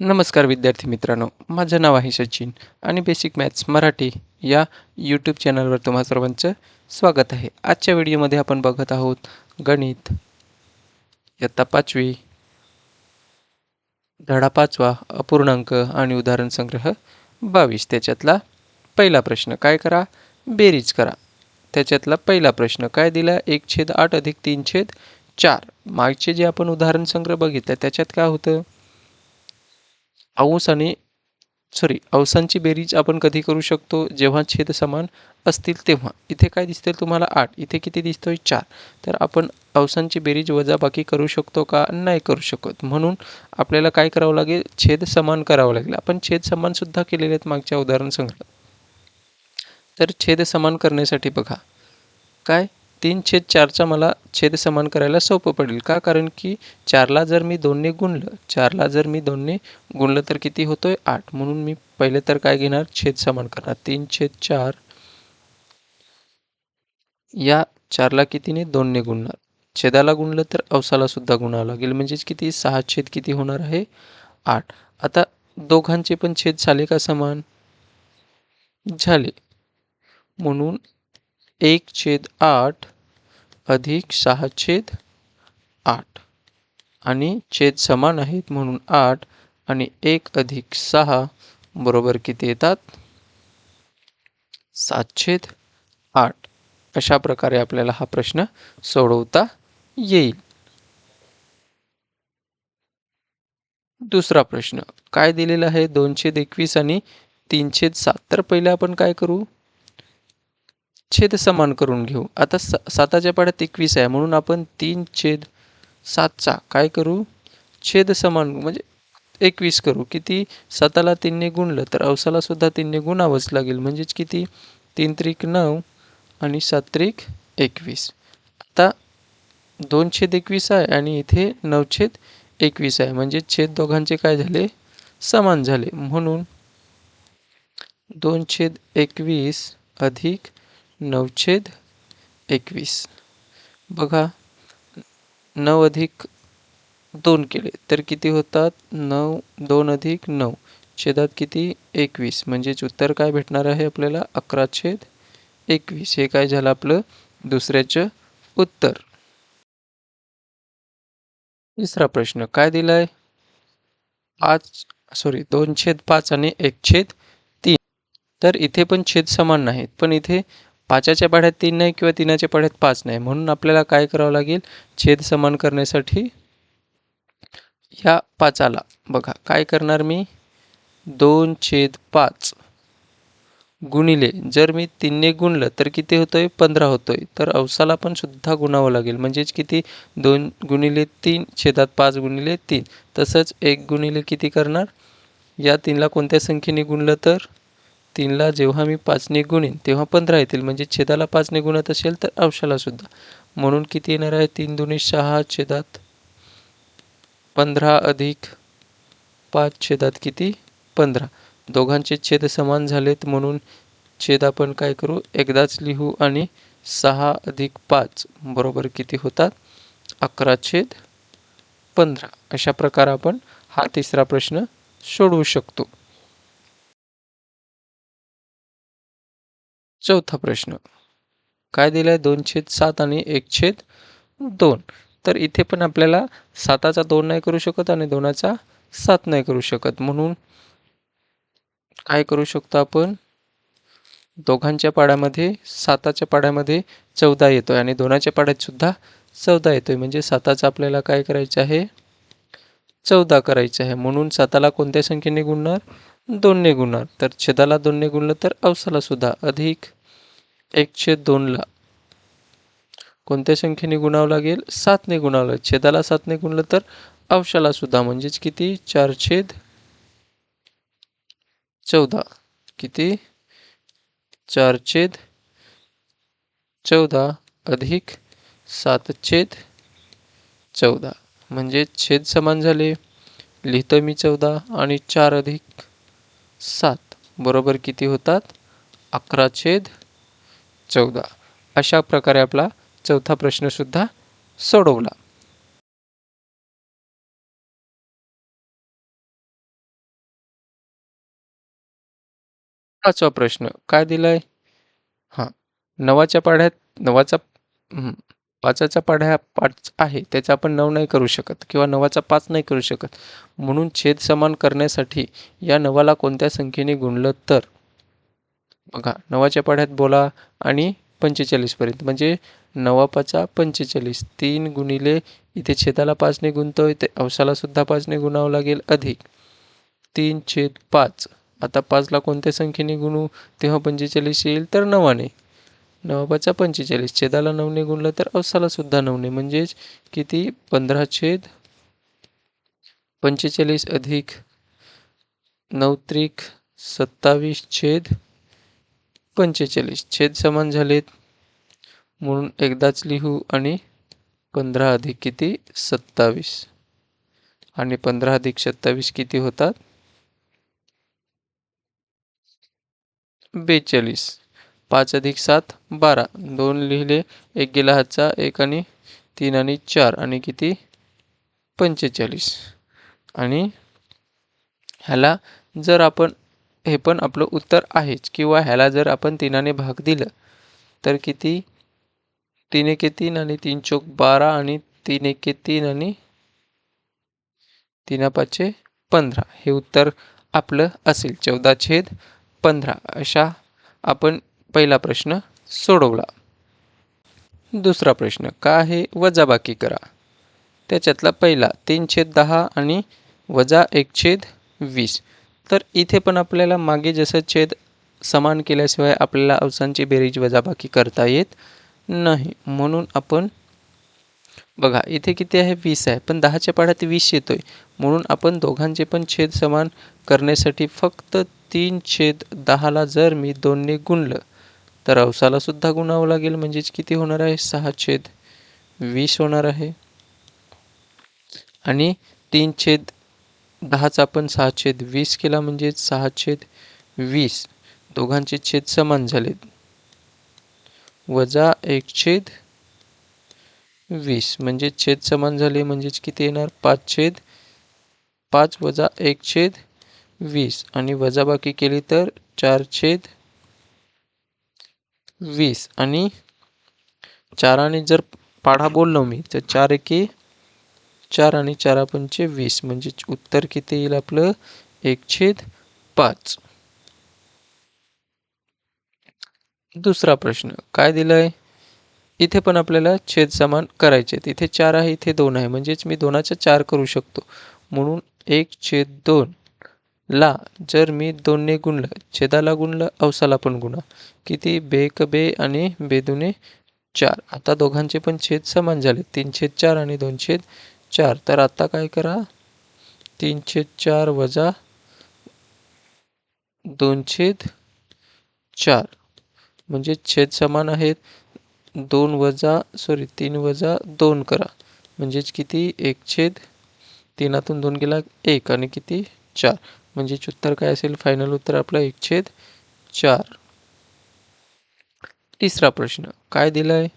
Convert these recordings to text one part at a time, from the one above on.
नमस्कार विद्यार्थी मित्रांनो माझं नाव आहे सचिन आणि बेसिक मॅथ्स मराठी या यूट्यूब चॅनलवर तुम्हा सर्वांचं स्वागत आहे. आजच्या व्हिडिओमध्ये आपण बघत आहोत गणित. इयत्ता पाचवी धडा पाचवा अपूर्णांक आणि उदाहरण संग्रह बावीस. त्याच्यातला पहिला प्रश्न काय करा? बेरीज करा. त्याच्यातला पहिला प्रश्न काय दिला? एक छेद आठ अधिक तीन छेद चार. मागचे जे आपण उदाहरण संग्रह बघितलं त्याच्यात काय होतं? औस आणि सॉरी अवसांची बेरीज आपण कधी करू शकतो? जेव्हा छेद समान असतील तेव्हा. इथे काय दिसतील तुम्हाला? आठ. इथे किती दिसतोय? चार. तर आपण अवसांची बेरीज वजाबाकी करू शकतो का? नाही करू शकत. म्हणून आपल्याला काय करावं लागेल? छेद समान करावं लागेल. आपण छेद समान सुद्धा केलेले आहेत मागच्या उदाहरण संग्रहात. तर छेद समान करण्यासाठी बघा. काय? तीन छेद चारचा मला छेद समान करायला सोपं पडेल. का? कारण की चारला जर मी दोनने गुणलं चारला जर मी दोनने गुणलं तर किती होतोय? आठ. म्हणून मी पहिले तर काय घेणार? छेद समान करणार. तीन छेद चार. या चारला कितीने? दोनने गुणणार. छेदाला गुणलं तर अवसाला सुद्धा गुणावं लागेल. म्हणजेच किती? सहा छेद किती होणार आहे? आठ. आता दोघांचे पण छेद झाले का समान? झाले. म्हणून एक छेद आठ अधिक सहा छेद आठ. आणि छेद समान आहेत म्हणून आठ आणि एक अधिक सहा बरोबर किती येतात? सात छेद आठ. अशा प्रकारे आपल्याला हा प्रश्न सोडवता येईल. दुसरा प्रश्न. काय दिलेला आहे दोनशे एकवीस आणि तीनशे सात? तर पहिले आपण काय करू? छेद समान करून घेऊ. आता स साताच्या पाड्यात एकवीस आहे. म्हणून आपण तीन छेद सातचा काय करू? छेद समान म्हणजे एकवीस करू. किती? साताला तीनने गुणलं तर अवसाला सुद्धा तीनने गुणावंच लागेल. म्हणजेच किती? तीन त्रिक नऊ आणि सात त्रिक एकवीस. आता दोन छेद एकवीस आहे आणि इथे नऊ छेद एकवीस आहे. म्हणजे छेद दोघांचे काय झाले? समान झाले. म्हणून दोन छेद एकवीस अधिक नऊछेद एकवीस. बघा नऊ अधिक दोन केले तर किती होतात? नऊ दोन अधिक नऊ. छेदात किती? एकवीस. म्हणजेच उत्तर काय भेटणार आहे आपल्याला? अकरा छेद एकवीस. हे काय झालं आपलं? दुसऱ्याचं उत्तर. तिसरा प्रश्न काय दिलाय? पाच सॉरी दोन छेद पाच आणि एक छेद तीन. तर इथे पण छेद समान नाहीत पण इथे पाचाच्या पाढ्यात तीन नाही किंवा तीनाच्या पाढ्यात पाच नाही. म्हणून आपल्याला काय करावं लागेल? छेद समान करण्यासाठी ह्या पाचाला. बघा काय करणार मी? दोन छेद पाच गुणिले जर मी तीनने गुणलं तर किती होतोय? पंधरा होतोय. तर अवसाला पण सुद्धा गुणावं लागेल. म्हणजेच किती? दोन गुणिले तीन छेदात पाच गुणिले तीन. तसंच एक गुणिले किती करणार? या तीनला कोणत्या संख्येने गुणलं तर? तीनला जेव्हा मी पाचने गुणीन तेव्हा पंधरा येतील. म्हणजे छेदाला पाचने गुणत असेल तर अंशाला सुद्धा. म्हणून किती येणार आहे? तीन दोन्ही सहा छेदात पंधरा अधिक पाच छेदात किती? पंधरा. दोघांचे छेद समान झालेत म्हणून छेद आपण काय करू? एकदाच लिहू आणि सहा अधिक पाच बरोबर किती होतात? अकरा छेद पंधरा. अशा प्रकारे आपण हा तिसरा प्रश्न सोडवू शकतो. चौथा प्रश्न. काय दिलं आहे दोन छेद सात आणि एक छेद दोन. तर इथे पण आपल्याला साताचा दोन नाही करू शकत आणि दोनाचा सात नाही करू शकत. म्हणून काय करू शकतो आपण? दोघांच्या पाड्यामध्ये साताच्या पाड्यामध्ये चौदा येतो आहे आणि दोनाच्या पाड्यात सुद्धा चौदा येतो आहे म्हणजे साताचा आपल्याला काय करायचं आहे? चौदा करायचं आहे. म्हणून साताला कोणत्या संख्येने गुणणार? दोनने गुणार तर छेदाला दोनने गुणलं तर अवसाला सुद्धा अधिक एकशे दोनला कोणत्या संख्येने गुणावं लागेल? सातने गुणावलं छेदाला सातने गुणलं तर अवशाला सुद्धा म्हणजेच किती? चार छेद चौदा. किती? चार छेद चौदा अधिक सात छेद चौदा. म्हणजे छेद समान झाले. लिहितो मी चौदा आणि चार अधिक सात. बरोबर किती होतात? अकरा छेद चौदा. अशा प्रकारे आपला चौथा प्रश्नसुद्धा सोडवला. पाचवा प्रश्न. काय दिलाय? हां. नवाच्या पाढ्यात नवाचा पाचाचा पाचाच्या पाढ्या पाच आहे त्याचा आपण नऊ नाही करू शकत किंवा नवाचा पाच नाही करू शकत. म्हणून छेद समान करण्यासाठी या नवाला कोणत्या संख्येने गुणलं तर? बघा नवाच्या पाढ्यात बोला आणि पंचेचाळीसपर्यंत म्हणजे नवा पाचा पंचेचाळीस. तीन गुणिले इथे छेदाला पाचने गुणतो इथे अवसाला सुद्धा पाचने गुणावं लागेल अधिक. तीन छेद पाच. आता पाचला कोणत्या संख्येने गुणू? तेव्हा पंचेचाळीस येईल तर नवाने नवाबाचा पंचेचाळीस छेदाला नऊने गुणलं तर अवसाला सुद्धा नऊने म्हणजेच किती? पंधरा छेद पंचेचाळीस अधिक नऊ त्रिक सत्तावीस छेद पंचेचाळीस. छेद समान झालेत. म्हणून एकदाच लिहू आणि पंधरा अधिक किती? सत्तावीस. आणि पंधरा अधिक सत्तावीस किती होतात? बेचाळीस. पाच अधिक सात बारा. दोन लिहिले एक गेला हातचा एक आणि तीन आणि चार. आणि किती? पंचेचाळीस. आणि ह्याला जर आपण हे पण आपलं उत्तर आहेच. किंवा ह्याला जर आपण तीनाने भाग दिलं तर किती? तीन एके तीन आणि तीन चौक बारा आणि तीन एके तीन आणि तीना पाचशे पंधरा. हे उत्तर आपलं असेल. चौदा छेद पंधरा. अशा आपण पहिला प्रश्न सोडवला. दुसरा प्रश्न का आहे वजाबाकी करा? त्याच्यातला पहिला तीन छेद दहा आणि वजा एक छेद वीस. तर इथे पण आपल्याला मागे जसं छेद समान केल्याशिवाय आपल्याला अवसांची बेरीज वजाबाकी करता येत नाही. म्हणून आपण बघा इथे किती आहे? वीस आहे. पण दहाच्या पाढ्यात वीस येतो आहे म्हणून आपण दोघांचे पण छेद समान करण्यासाठी फक्त तीन छेद दहाला जर मी दोनने गुणलं तर अवसाला सुद्धा गुणावं लागेल. म्हणजेच किती होणार आहे? सहा छेद वीस होणार आहे. आणि तीन छेद दहाचा आपण सहा छेद वीस केला. म्हणजे सहा छेद वीस. दोघांचे छेद समान झालेत वजा एक छेद वीस. म्हणजे छेद समान झाले. म्हणजेच किती येणार? पाच छेद पाच वजा एक छेद वीस. आणि वजाबाकी केली तर चार छेद वीस. आणि चाराने जर पाढा बोललो मी तर चार एके चार आणि चार पंचे वीस. म्हणजे उत्तर किती येईल आपलं? एक छेद पाच. दुसरा प्रश्न. काय दिलाय? इथे पण आपल्याला छेद समान करायचे इथे चार आहे इथे दोन आहे. म्हणजेच मी दोनाचा चार करू शकतो. म्हणून एक छेद दोन. ला जर मी दोनने गुणलं छेदाला गुणलं अवसाला पण गुणा. किती? बेक बे आणि बेदुने चार. आता दोघांचे पण छेद समान झाले. तीन छेद चार आणि दोन छेद चार. तर आता काय करा? तीन छेद चार वजा दोन छेद चार. म्हणजे छेद समान आहेत. दोन वजा सॉरी तीन वजा दोन करा. म्हणजेच किती? एक छेद. तीनातून दोन गेला एक आणि किती? चार. म्हणजे उत्तर काय असेल? फायनल उत्तर आपलं एक छेद चार. तिसरा प्रश्न काय दिलाय?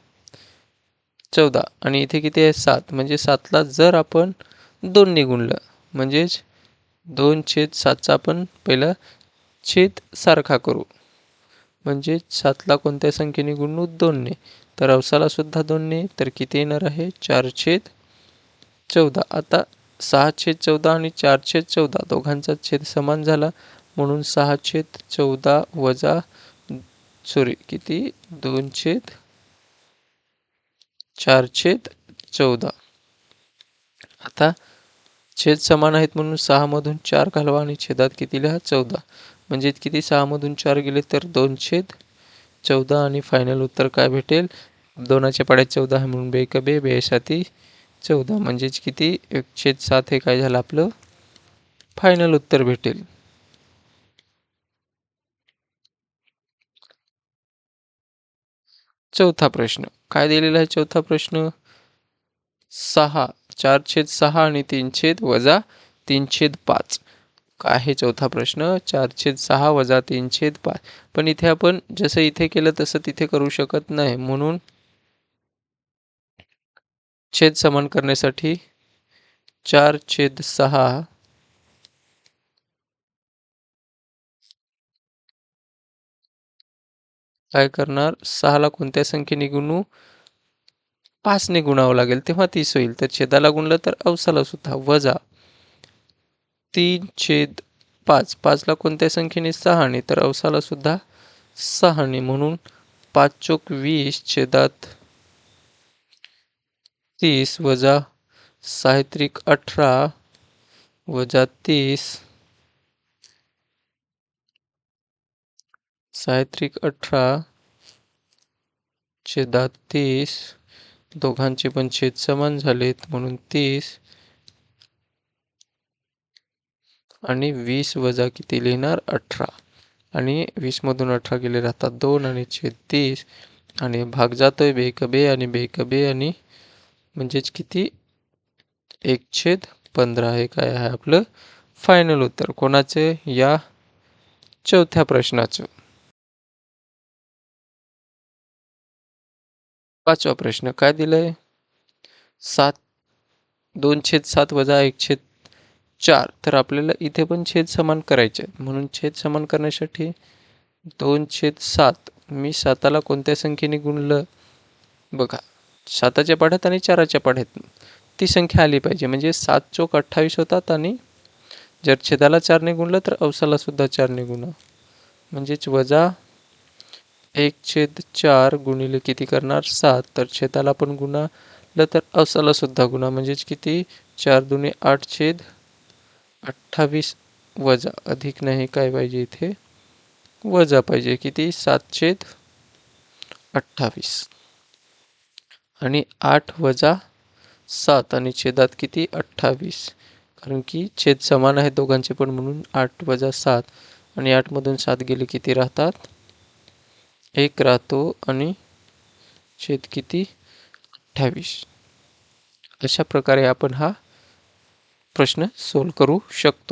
चौदा. आणि इथे किती आहे? सात. म्हणजे सातला जर आपण दोनने गुणलं म्हणजेच दोन छेद सातचा आपण पहिला छेद सारखा करू. म्हणजे सातला कोणत्या संख्येने गुणू दोनने. तर अवसाला सुद्धा दोनने. तर किती येणार आहे? चार छेद चौदा. आता सहा छेद चौदा आणि चार छेद चौदा दोघांचा छेद समान झाला. म्हणून सहा छेद चौदा वजा सॉरी किती? दोन छेद चार छेद चौदा. आता छेद समान आहेत म्हणून सहामधून चार घालवा आणि छेदात किती लिहा? चौदा. म्हणजे किती सहामधून चार गेले तर दोन छेद चौदा आणि फायनल उत्तर काय भेटेल? दोनाच्या पाड्यात चौदा आहे म्हणून बे बे साथी चौदा म्हणजेच किती? एक छेद सात हे काय झालं आपलं? फायनल उत्तर भेटेल. चौथा प्रश्न. काय दिलेला आहे चौथा प्रश्न? सहा. चार छेद सहा आणि तीन छेद वजा तीन छेद पाच. काय आहे चौथा प्रश्न. चार छेद सहा वजा तीन छेद पाच. पण इथे आपण जसं इथे केलं तसं तिथे करू शकत नाही. म्हणून छेद समान करण्यासाठी चार छेद सहा. काय करणार? सहाला कोणत्या संख्येने गुणू? पाचने गुणावं लागेल तेव्हा तीस होईल. तर छेदाला गुणलं तर अवसाला सुद्धा वजा तीन छेद पाच. पाचला कोणत्या संख्येने? सहाने. तर अवसाला सुद्धा सहाने. म्हणून पाच चोक वीस छेदात तीस वजा साहित्रिक अठरा वजा तीस. साहित्रिक अठरा छेदात तीस. दोघांचे पण छेद समान झालेत म्हणून तीस. आणि वीस वजा किती लिहिणार? अठरा. आणि वीसमधून अठरा गेले राहतात दोन आणि छेद तीस. आणि भाग जातोय बेकबे आणि बेकबे आणि म्हणजेच किती? एक छेद पंधरा हे काय आहे आपलं? फायनल उत्तर. कोणाचे? या चौथ्या प्रश्नाचं. पाचवा प्रश्न काय दिलंय? सात दोन छेद सात वजा एक छेद चार. तर आपल्याला इथे पण छेद समान करायचे आहेत. म्हणून छेद समान करण्यासाठी दोन छेद सात. मी साताला कोणत्या संख्येने गुणलं? बघा. साताच्या पाढ्यात आणि चाराच्या पाढ्यात ती संख्या आली पाहिजे. म्हणजे सात चोक अठ्ठावीस होतात आणि जर छेदाला चारने गुणलं तर अवसाला सुद्धा चारने गुणा म्हणजेच वजा एक छेद चार गुणिले किती करणार? सात. तर छेदाला पण गुणालं तर अवसाला सुद्धा गुणा. म्हणजेच किती? चार दुने आठ छेद अठ्ठावीस वजा. अधिक नाही काय पाहिजे इथे? वजा पाहिजे. किती? सात छेद अठ्ठावीस. आणि आठ वजा सात आणि छेदात किती? अठ्ठावीस. कारण की छेद समान आहे दोघांचे पण म्हणून आठ वजा सात आणि आठमधून सात गेले किती राहतात? एक राहतो आणि छेद किती? अठ्ठावीस. अशा प्रकारे आपण हा प्रश्न सोल्व करू शकतो.